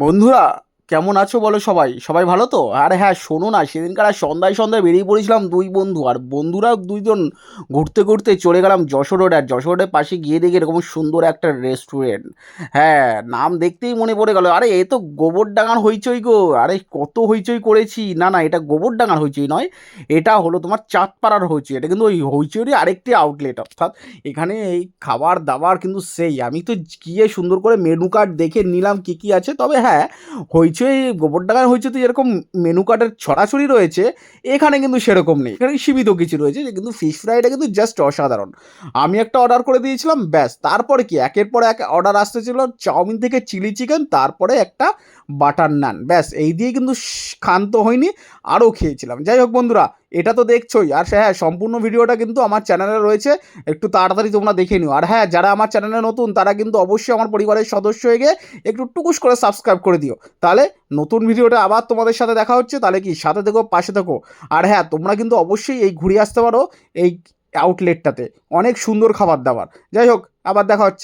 বন্ধুরা কেমন আছো বলো সবাই? সবাই ভালো তো? আরে হ্যাঁ শোনো না, সেদিনকার আর সন্ধ্যায় সন্ধ্যায় বেরিয়ে পড়েছিলাম দুই বন্ধু, আর বন্ধুরা দুইজন ঘুরতে ঘুরতে চলে গেলাম যশোর রোড আর যশোর রোডের পাশে গিয়ে দেখি এরকম সুন্দর একটা রেস্টুরেন্ট হ্যাঁ নাম দেখতেই মনে পড়ে গেল। আরে, এ তো গোবরডাঙ্গার হইচই গো। আরে, কত হইচই করেছি। না না, এটা গোবরডাঙ্গার হইচই নয়, এটা হলো তোমার চাঁদপাড়ার হইচই। এটা কিন্তু ওই হইচইয়েরই আরেকটি আউটলেট অর্থাৎ এখানে এই খাবার দাবার কিন্তু সেই। আমি তো গিয়ে সুন্দর করে মেনু কার্ড দেখে নিলাম কী কী আছে। তবে হ্যাঁ হইচই গোবরডাঙ্গার তো যেরকম মেনু কার্ডের ছড়াছড়ি রয়েছে, এখানে কিন্তু সেরকম নেই। এখানে সীমিত কিছু রয়েছে, যে কিন্তু ফিশ ফ্রাইটা কিন্তু জাস্ট অসাধারণ। আমি একটা অর্ডার করে দিয়েছিলাম, ব্যাস। তারপরে কি? একের পর এক অর্ডার আসতেছিল চাউমিন থেকে চিলি চিকেন তারপরে একটা বাটার নান ব্যাস, এই দিয়ে কিন্তু ক্ষান্ত হয়নি আরও খেয়েছিলাম। যাই হোক বন্ধুরা এটা তো দেখছোই। আর হ্যাঁ সম্পূর্ণ ভিডিওটা কিন্তু আমার চ্যানেলে রয়েছে। একটু তাড়াতাড়ি তোমরা দেখে নিও। আর হ্যাঁ যারা আমার চ্যানেলে নতুন, তারা কিন্তু অবশ্যই আমার পরিবারের সদস্য হয়ে গিয়ে একটু টুকুস করে সাবস্ক্রাইব করে দিও। তাহলে নতুন ভিডিওটা আবার তোমাদের সাথে দেখা হচ্ছে। তাহলে কি, সাথে থেকো, পাশে থেকো। আর হ্যাঁ তোমরা কিন্তু অবশ্যই এই ঘুরে আসতে পারো এই আউটলেটটাতে অনেক সুন্দর খাবার দাবার। যাই হোক, আবার দেখা হচ্ছে।